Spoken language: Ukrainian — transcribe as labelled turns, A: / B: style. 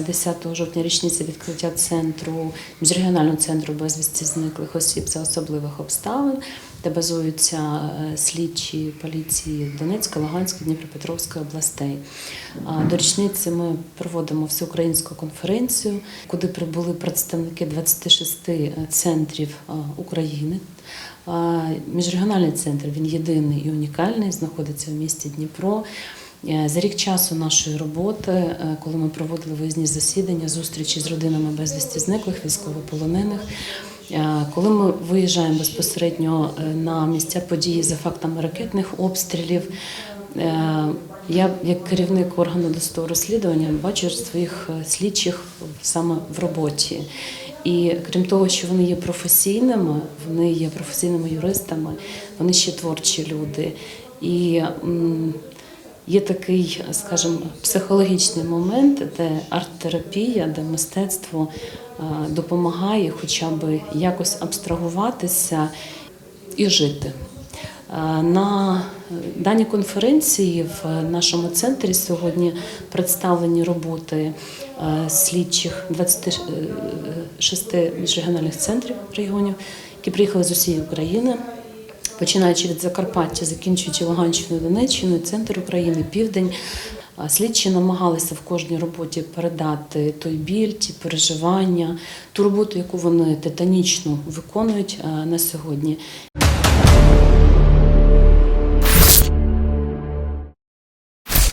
A: 10 жовтня річниця відкриття центру міжрегіонального центру безвісті зниклих осіб за особливих обставин, де базуються е, слідчі поліції Донецької, Луганської, Дніпропетровської областей. До річниці ми проводимо всеукраїнську конференцію, куди прибули представники 26 центрів е, України. Міжрегіональний центр він єдиний і унікальний, знаходиться в місті Дніпро. Е, За рік часу нашої роботи, е, коли ми проводили виїзні засідання, зустрічі з родинами безвісті зниклих військовополонених. е, Коли ми виїжджаємо безпосередньо на місця події за фактами ракетних обстрілів, я, як керівник органу досудового розслідування, бачу своїх слідчих саме в роботі. І крім того, що вони є професійними, вони є професійними юристами, вони ще творчі люди. І є такий, скажімо, психологічний момент, де арт-терапія, де мистецтво е, допомагає хоча б якось абстрагуватися і жити. Е, На даній конференції в нашому центрі сьогодні представлені роботи е, слідчих 26 міжрегіональних центрів регіонів, які приїхали з усієї України. Починаючи від Закарпаття, закінчуючи Луганщиною, Донеччиною, центр України, південь. Слідчі намагалися в кожній роботі передати той біль, ті переживання, ту роботу, яку вони титанічно виконують на сьогодні.